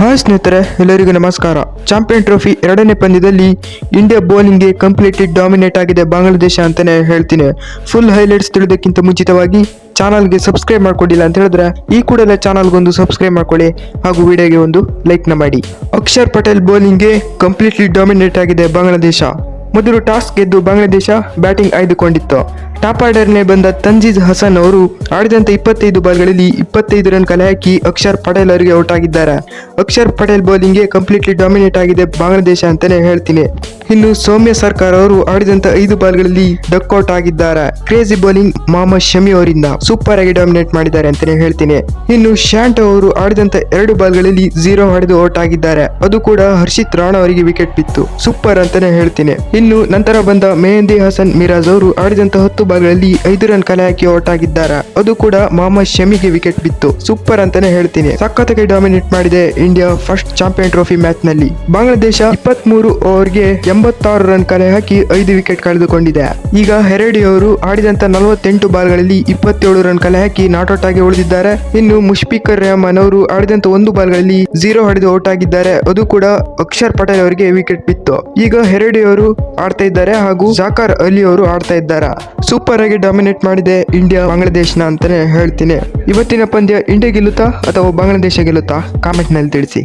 Hi ಸ್ನೇಹಿತರೆ, ಎಲ್ಲರಿಗೂ ನಮಸ್ಕಾರ. ಚಾಂಪಿಯನ್ ಟ್ರೋಫಿ ಎರಡನೇ ಪಂದ್ಯದಲ್ಲಿ ಇಂಡಿಯಾ ಬೌಲಿಂಗ್ಗೆ ಕಂಪ್ಲೀಟ್ಲಿ ಡಾಮಿನೇಟ್ ಆಗಿದೆ ಬಾಂಗ್ಲಾದೇಶ ಅಂತಲೇ ಹೇಳ್ತೀನಿ. ಫುಲ್ ಹೈಲೈಟ್ಸ್ ತಿಳಿದಕ್ಕಿಂತ ಮುಂಚಿತವಾಗಿ ಚಾನಲ್ಗೆ ಸಬ್ಸ್ಕ್ರೈಬ್ ಮಾಡ್ಕೊಂಡಿಲ್ಲ ಅಂತ ಹೇಳಿದ್ರೆ ಈ ಕೂಡಲೇ ಚಾನಲ್ಗೊಂದು ಸಬ್ಸ್ಕ್ರೈಬ್ ಮಾಡ್ಕೊಳ್ಳಿ ಹಾಗೂ ವಿಡಿಯೋಗೆ ಒಂದು ಲೈಕ್ನ ಮಾಡಿ. ಅಕ್ಷರ್ ಪಟೇಲ್ ಬೌಲಿಂಗ್ಗೆ ಕಂಪ್ಲೀಟ್ಲಿ ಡಾಮಿನೇಟ್ ಆಗಿದೆ ಬಾಂಗ್ಲಾದೇಶ. ಮೊದಲು ಟಾಸ್ ಗೆದ್ದು ಬಾಂಗ್ಲಾದೇಶ ಬ್ಯಾಟಿಂಗ್ ಆಯ್ದುಕೊಂಡಿತ್ತು. ಟಾಪ್ ಆರ್ಡರ್ನೇ ಬಂದ ತಂಜೀಜ್ ಹಸನ್ ಅವರು ಆಡಿದಂತ ಇಪ್ಪತ್ತೈದು ಬಾಲ್ಗಳಲ್ಲಿ ಇಪ್ಪತ್ತೈದು ರನ್ ಕಲೆ ಹಾಕಿ ಅಕ್ಷರ್ ಪಟೇಲ್ ಅವರಿಗೆ ಔಟ್ ಆಗಿದ್ದಾರೆ. ಅಕ್ಷರ್ ಪಟೇಲ್ ಬೌಲಿಂಗ್ಗೆ ಕಂಪ್ಲೀಟ್ಲಿ ಡಾಮಿನೇಟ್ ಆಗಿದೆ ಬಾಂಗ್ಲಾದೇಶ ಅಂತಲೇ ಹೇಳ್ತೀನಿ. ಇನ್ನು ಸೌಮ್ಯ ಸರ್ಕಾರ್ ಅವರು ಆಡಿದಂತ ಐದು ಬಾಲ್ಗಳಲ್ಲಿ ಡಕ್ಔಟ್ ಆಗಿದ್ದಾರೆ. ಕ್ರೇಜಿ ಬೌಲಿಂಗ್ ಮೊಹಮ್ಮದ್ ಶಮಿ ಅವರಿಂದ ಸೂಪರ್ ಆಗಿ ಡಾಮಿನೇಟ್ ಮಾಡಿದ್ದಾರೆ ಅಂತಾನೆ ಹೇಳ್ತೀನಿ. ಇನ್ನು ಶಾಂಟ್ ಅವರು ಆಡಿದಂತ ಎರಡು ಬಾಲ್ಗಳಲ್ಲಿ ಜೀರೋ ಹೊಡೆದು ಔಟ್ ಆಗಿದ್ದಾರೆ. ಅದು ಕೂಡ ಹರ್ಷಿತ್ ರಾಣಾ ಅವರಿಗೆ ವಿಕೆಟ್ ಬಿತ್ತು. ಸೂಪರ್ ಅಂತಾನೆ ಹೇಳ್ತೀನಿ. ಇನ್ನು ನಂತರ ಬಂದ ಮೆಹಂದಿ ಹಸನ್ ಮಿರಾಜ್ ಅವರು ಆಡಿದಂತ ಹತ್ತು ಬಾಲ್ಗಳಲ್ಲಿ ಐದು ರನ್ ಕಲೆ ಹಾಕಿ ಔಟ್ ಆಗಿದ್ದಾರೆ. ಅದು ಕೂಡ ಮೊಹಮ್ಮದ್ ಶಮಿಗೆ ವಿಕೆಟ್ ಬಿತ್ತು. ಸೂಪರ್ ಅಂತಾನೆ ಹೇಳ್ತೀನಿ. ಸಖತ್ತಾಗಿ ಡಾಮಿನೇಟ್ ಮಾಡಿದೆ ಇಂಡಿಯಾ ಫಸ್ಟ್ ಚಾಂಪಿಯನ್ ಟ್ರೋಫಿ ಮ್ಯಾಚ್ನಲ್ಲಿ. ಬಾಂಗ್ಲಾದೇಶ ಇಪ್ಪತ್ಮೂರು ಓವರ್ಗೆ ಓವರ್ಗೆ ಎಂಬತ್ತಾರು ರನ್ ಕಲೆ ಹಾಕಿ ಐದು ವಿಕೆಟ್ ಕಳೆದುಕೊಂಡಿದೆ. ಈಗ ಹೆರಡಿ ಅವರು ಆಡಿದಂತ ನಲವತ್ತೆಂಟು ಬಾಲ್ಗಳಲ್ಲಿ ಇಪ್ಪತ್ತೇಳು ರನ್ ಕಲೆ ಹಾಕಿ ನಾಟ್ಔಟ್ ಆಗಿ ಉಳಿದಿದ್ದಾರೆ. ಇನ್ನು ಮುಷ್ಫಿಕರ್ ರೆಹಮಾನ್ ಅವರು ಆಡಿದಂತ ಒಂದು ಬಾಲ್ಗಳಲ್ಲಿ ಜೀರೋ ಹೊಡೆದು ಔಟ್ ಆಗಿದ್ದಾರೆ ಅದು ಕೂಡ ಅಕ್ಷರ್ ಪಟೇಲ್ ಅವರಿಗೆ ವಿಕೆಟ್ ಬಿತ್ತು. ಈಗ ಹೆರಡಿ ಅವರು ಆಡ್ತಾ ಇದ್ದಾರೆ ಹಾಗೂ ಜಾಕರ್ ಅಲಿ ಅವರು ಆಡ್ತಾ ಇದ್ದಾರೆ. ಸೂಪರ್ ಆಗಿ ಡಾಮಿನೇಟ್ ಮಾಡಿದೆ ಇಂಡಿಯಾ ಬಾಂಗ್ಲಾದೇಶನ ಅಂತಾನೆ ಹೇಳ್ತೀನಿ. ಇವತ್ತಿನ ಪಂದ್ಯ ಇಂಡಿಯಾ ಗೆಲ್ಲುತ್ತಾ ಅಥವಾ ಬಾಂಗ್ಲಾದೇಶ ಗೆಲ್ಲುತ್ತಾ? ಕಾಮೆಂಟ್ನಲ್ಲಿ ತಿಳಿಸಿ.